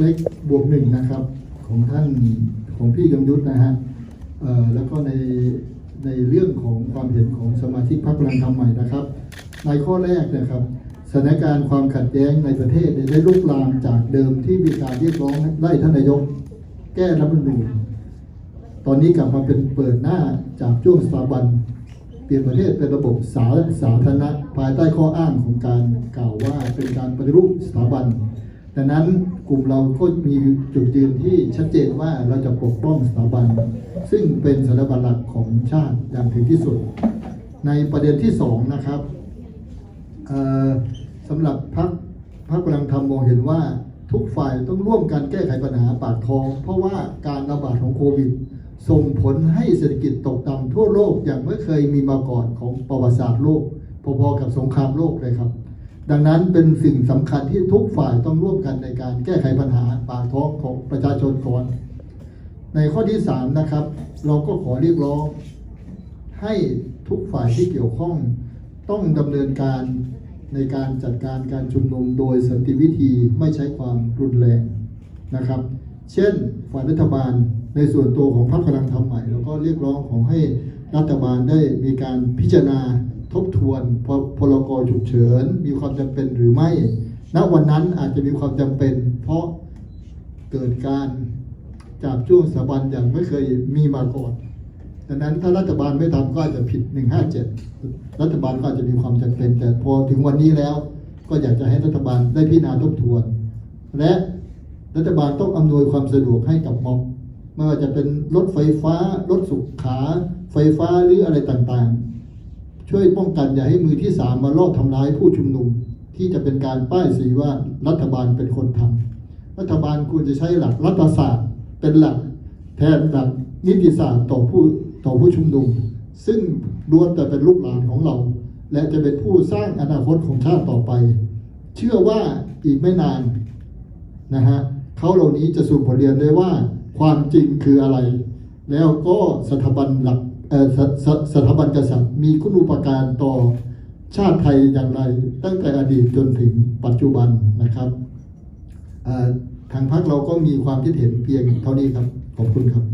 เล็กบวกหนึ่งนะครับ ของท่านของพี่ยงยุทธนะฮะแล้วก็ในในเรื่องของความเห็นของสมาชิกพรรคพลังธรรมใหม่นะครับ ในข้อแรกนะครับสถานการณ์ความขัดแย้งในประเทศได้ลุกลามจากเดิมที่มีการเรียกร้องไล่ท่านนายก แก้รัฐมนูญตอนนี้กลับมาเป็นเปิดหน้าจากช่วงสถาบัน เปลี่ยนประเทศเป็นระบบสาสาธารณะภายใต้ข้ออ้างของการกล่าวว่าเป็นการปฏิรูปสถาบัน ดังนั้นกลุ่มเราก็มีจุดยืนที่ชัดเจนว่าเราจะปกป้องสถาบัน ซึ่งเป็นสถาบันหลักของชาติอย่างถึงที่สุด ในประเด็นที่สองนะครับสำหรับพรรคพรรคพลังธรรมมองเห็นว่าทุกฝ่ายต้องร่วมกันแก้ไขปัญหาปากท้อง เพราะว่าการระบาดของโควิด ส่งผลให้เศรษฐกิจตกต่ำทั่วโลกอย่างไม่เคยมีมาก่อนของประวัติศาสตร์โลกพอๆกับสงครามโลกเลยครับ ดังนั้นเป็นสิ่งสำคัญที่ทุกฝ่ายต้องร่วมกันในการแก้ไขปัญหาปากท้องของประชาชนก่อนในข้อที่สามนะครับ เราก็ขอเรียกร้อง ให้ทุกฝ่ายที่เกี่ยวข้อง ต้องดำเนินการในการจัดการการชุมนุมโดยสันติวิธีไม่ใช้ความรุนแรงนะครับ เช่นฝ่ายรัฐบาลในส่วนตัวของพรรคพลังธรรมใหม่เราก็เรียกร้องของให้รัฐบาลได้มีการพิจารณา ทบทวนพพรกฉุกเฉิน มีความจำเป็นหรือไม่ ณ วันนั้นอาจจะมีความจำเป็น เพราะเกิดการจับช่วงสถาบันอย่างไม่เคยมีมาก่อนดังนั้นถ้ารัฐบาลไม่ทำก็อาจจะผิด 157 รัฐบาลก็อาจจะมีความจำเป็น แต่พอถึงวันนี้แล้ว ก็อยากจะให้รัฐบาลได้พิจารณาทบทวน และรัฐบาลต้องอำนวยความสะดวกให้กับม็อบไม่ว่าจะเป็นรถไฟฟ้ารถสุขา ไฟฟ้าหรืออะไรต่างๆ ช่วยป้องกันอย่าให้มือที่สามมาลอบทำร้ายผู้ชุมนุม ที่จะเป็นการป้ายสีว่ารัฐบาลเป็นคนทำรัฐบาลควรจะใช้หลักรัฐศาสตร์เป็นหลักแทนหลักนิติศาสตร์ต่อผู้ต่อผู้ชุมนุม ซึ่งล้วนแต่เป็นลูกหลานของเรา และจะเป็นผู้สร้างอนาคตของชาติต่อไป เชื่อว่าอีกไม่นานนะฮะเขาเหล่านี้จะสู่บทเรียนได้ว่าความจริงคืออะไร แล้วก็สถาบันหลัก สสสถาบันกษัตริย์ มีคุณูปการต่อชาติไทยอย่างไร ตั้งแต่อดีตจนถึงปัจจุบันนะครับทางพรรคเราก็มีความคิดเห็นเพียงเท่านี้ครับ ขอบคุณครับ